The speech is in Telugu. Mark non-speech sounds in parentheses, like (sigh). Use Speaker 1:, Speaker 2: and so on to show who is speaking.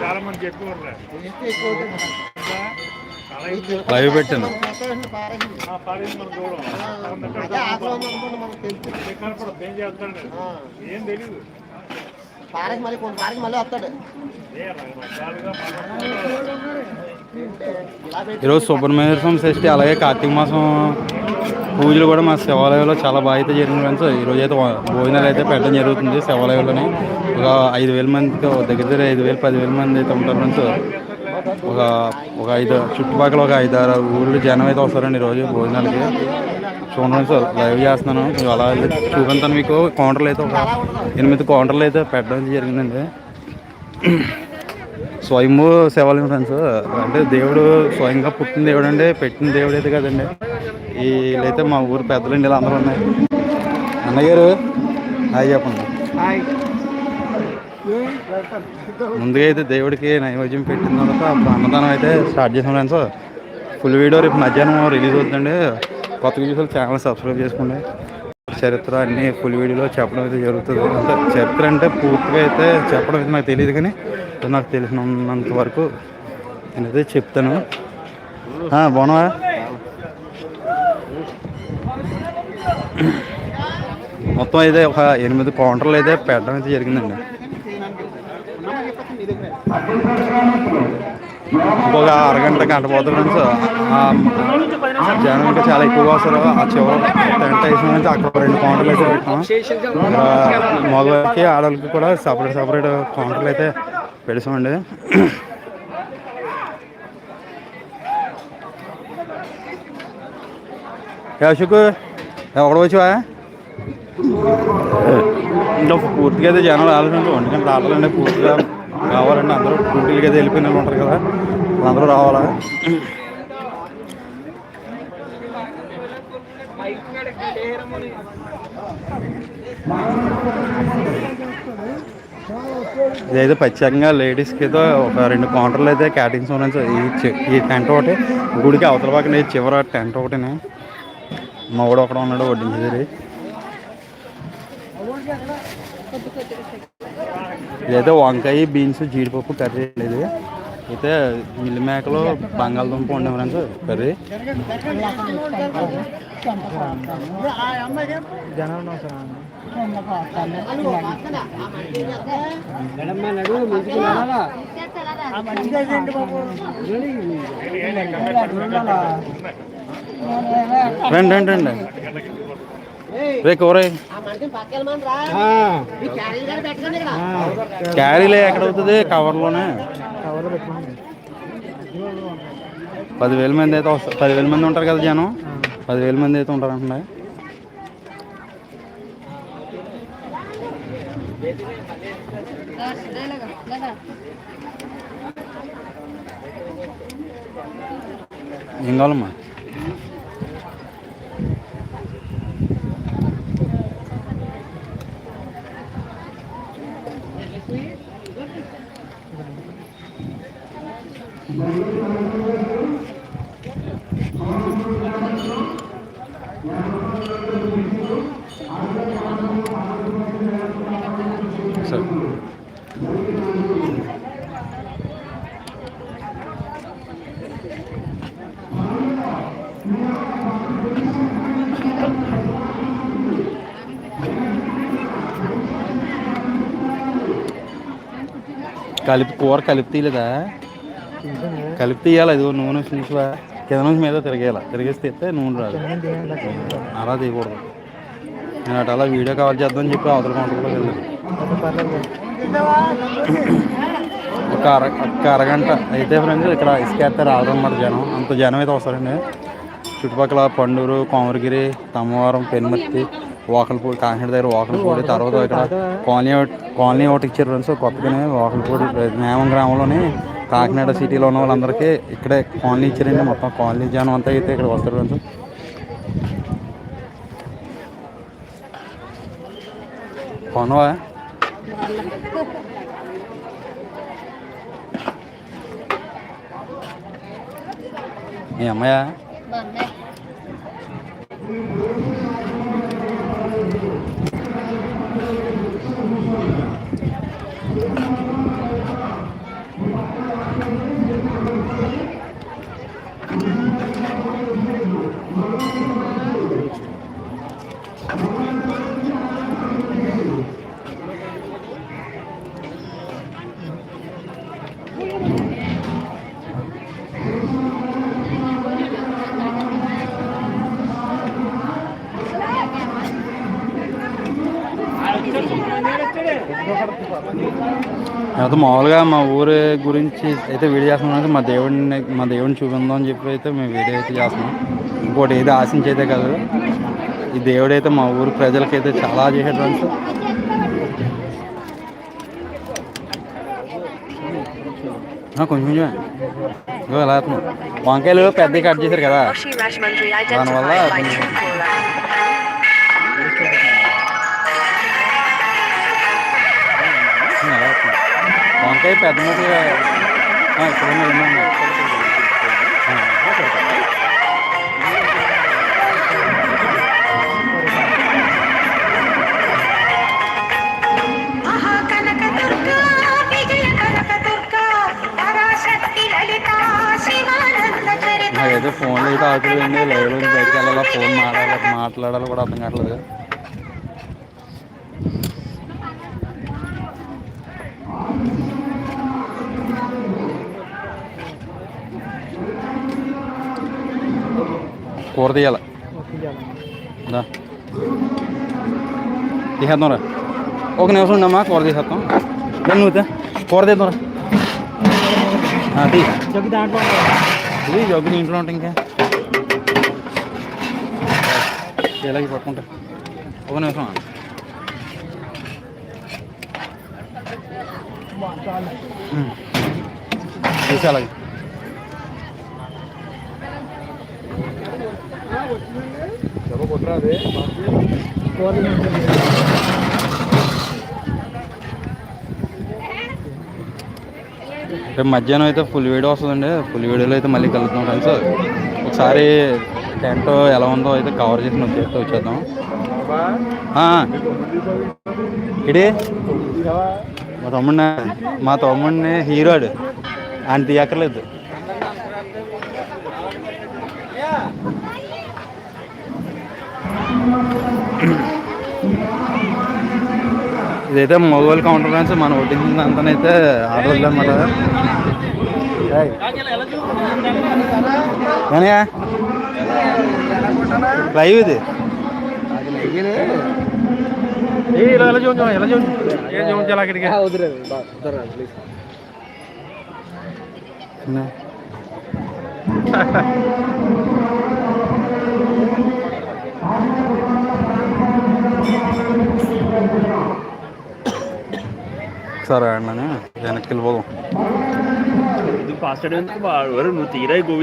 Speaker 1: చాలా మంది ఎక్కువ
Speaker 2: లైవ్ పెట్టాను.
Speaker 1: ఏం తెలియదు
Speaker 3: పారకి మళ్ళీ కొన్ని పారకి మళ్ళీ వస్తాడు.
Speaker 2: ఈరోజు సుబ్రహ్మణ్య స్వామి షష్ఠి అలాగే కార్తీక మాసం పూజలు కూడా మా శివాలయంలో చాలా బాగా అయితే జరిగింది ఫ్రెండ్స్. ఈరోజు అయితే భోజనాలు అయితే పెట్టడం జరుగుతుంది శివాలయంలోనే. ఒక ఐదు వేల మందికి దగ్గర దగ్గర ఐదు వేలు పదివేల మంది అయితే ఉంటారు ఫ్రెండ్స్. ఒక ఒక ఐదు చుట్టుపక్కల ఒక ఐదు ఆరు ఊళ్ళు జనం అయితే వస్తారండి ఈరోజు భోజనాలకి. చూడండి సార్ లైవ్ చేస్తున్నాను. అలా చూపించాను మీకు. కౌంటర్లు అయితే ఒక ఎనిమిది కౌంటర్లు అయితే పెట్టడం జరిగిందండి. స్వయంభూ శివాలయం ఫ్రెండ్స్. అంటే దేవుడు స్వయంగా పుట్టిన దేవుడు అంటే పెట్టిన దేవుడు అయితే కదండి. వీళ్ళైతే మా ఊరు పెద్దలండి ఇలా అందరూ ఉన్నాయి. అన్నగారు హాయ్ చెప్పండి. ముందుగా అయితే దేవుడికి నైవేద్యం పెట్టిన తర్వాత అప్పుడు అన్నదానం అయితే స్టార్ట్ చేసాం ఫ్రెండ్స్. ఫుల్ వీడియో రేపు మధ్యాహ్నం రిలీజ్ అవుతుందండి. కొత్త వీడియోస్ ఛానల్ సబ్స్క్రైబ్ చేసుకోండి. చరిత్ర అన్ని ఫుల్ వీడియోలో చెప్పడం అయితే జరుగుతుంది. అంటే చరిత్ర అంటే పూర్తిగా అయితే చెప్పడం అయితే నాకు తెలియదు కానీ నాకు తెలిసినంత వరకు నేనైతే చెప్తాను. బాగున్నావా? మొత్తం అయితే ఒక ఎనిమిది కౌంటర్లు అయితే పెట్టడం అయితే జరిగిందండి. ఇంకొక అరగంట గంట పోతుంది ఫ్రెండ్స్ జనం అంటే చాలా ఎక్కువగా వస్తారు. ఆ చివరి టెంట్ వేసిన నుంచి అక్కడ రెండు కౌంటర్లు అయితే పెట్టాం. ఇక్కడ మగవారికి ఆడవాళ్ళకి కూడా సపరేట్ సపరేట్ కౌంటర్లు అయితే పెడతామండి అశోక్ ఎక్కడ వచ్చావా? ఇంకా పూర్తిగా అయితే జనాలు ఆలోచించు ఎందుకంటే రావాలంటే పూర్తిగా కావాలండి అందరూ డ్యూటీలకి అయితే వెళ్ళిపోయిన వాళ్ళు ఉంటారు కదా. అందరూ రావాలా? ఇదైతే ప్రత్యేకంగా లేడీస్కి అయితే ఒక రెండు కౌంటర్లు అయితే క్యాటింగ్స్ ఉన్నాయి ఈ టెంట్ ఒకటి. గుడికి అవతల పక్కన చివర టెంట్ ఒకటినే. మా ఒకడు ఉన్నాడు వడ్డించేది ఇదైతే వంకాయ బీన్స్ జీడిపప్పు కర్రీ ఇది. అయితే మిల్లి మేకలు బంగాళదుంప ఉండే ఫ్రెండ్స్ కర్రీ. రండి రండి రండి. రే కూరే క్యారీలే ఎక్కడ అవుతుంది? కవర్లోనే. పదివేల మంది అయితే వస్తారు పదివేల మంది ఉంటారు కదా జనం? పదివేల మంది అయితే ఉంటారు అంటున్నాయి ఏం కావాలమ్మా? సరే. కలిపి కూర కలిపి తీయలేదా? కలిపి తీయాలి? అది నూనె చూసివా కింద నుంచి మీద తిరిగేలా. తిరిగేసి తీస్తే నూనె రాదు. అలా తీయకూడదు. నేను అటు అలా వీడియో కాల్ చేద్దామని చెప్పి అవతల కౌంటర్లోకి వెళ్ళాను. ఒక అర ఒక అరగంట అయితే ఫ్రెండ్స్ ఇక్కడ ఇసుకేస్తే రావడం రాదన్నమాట జనం. అంత జనం అయితే వస్తారండి చుట్టుపక్కల పండూరు కోమరగిరి తమ్మవరం పెనుమర్తి వాకలపూడి కాకినాడ దగ్గర వాకలపూడి తర్వాత ఇక్కడ కాలనీ కాలనీ ఒకటి ఇచ్చారు ఫ్రెండ్స్. కొత్తగానే వాకలపూడి నేమం గ్రామంలోనే కాకినాడ సిటీలో ఉన్న వాళ్ళందరికీ ఇక్కడే కాలనీ ఇచ్చారండి. మొత్తం కాలనీ జనం అంతా అయితే ఇక్కడ వస్తారు ఫ్రెండ్స్. కొనవా మీ అమ్మాయా అయితే మామూలుగా మా ఊరి గురించి అయితే వీడియో చేస్తున్నాం మా దేవుడిని మా దేవుడిని చూపిందాం అని చెప్పి అయితే మేము వీడియో అయితే చేస్తున్నాం. ఇంకోటి ఏదో ఆశించి అయితే కాదు. ఈ దేవుడు అయితే మా ఊరి ప్రజలకైతే చాలా ఫ్రెండ్స్. ఆ, కొంచెం అవుతుంది వంకాయలు పెద్దవి కట్ చేశారు కదా. దానివల్ల వంకాయ పెద్ద ముక్కలు ఇక్కడ ఉన్నాయి, నాకైతే ఫోన్లో అయితే ఆకులండి లైవ్లో నుంచి బయటకు వెళ్ళాలా ఫోన్ మాట్లాడాలి మాట్లాడాలి కూడా అర్థం కావట్లేదు. కూర తీయాలి దా తీసేద్దాం రా ఒక నిమిషం ఉండమ్మా కూర తీసేద్దాం దాన్ని నువ్వు తే. కూర తీద్దాం రా ఆ, తీ ఇది జగ్గు ఇంట్లో ఉంటాయి ఇంకా ఇలాగే పట్టుకుంటా ఒక నిమిషం ఆగు. ఉమ్. తీసి రేపు మధ్యాహ్నం అయితే ఫుల్ వీడియో వస్తుందండి. ఫుల్ వీడియోలో అయితే మళ్ళీ కలుద్దాం ఫ్రెండ్స్ ఒకసారి టెంట్ ఎలా ఉందో అయితే కవర్ చేసి వచ్చేస్తే వచ్చేద్దాం. ఆ. ఇడి. మా తమ్ముడిని మా తమ్ముడిని హీరోడు ఆయన తీయక్కర్లేదు ఇదైతే మొగోల్ కౌంటర్ ఫ్రెండ్స్ మనం వడ్డించింది అంతనైతే ఆర్డర్లు అనమాట లైవ్ ఇది?
Speaker 1: ఇలా ఎలా చూపించాం ఎలా చూపించాలి అక్కడికి? (laughs)
Speaker 2: సరే అండి వెనక్కి వెళ్ళిపోదాం.
Speaker 1: నువ్వు తీరా గోవింద్.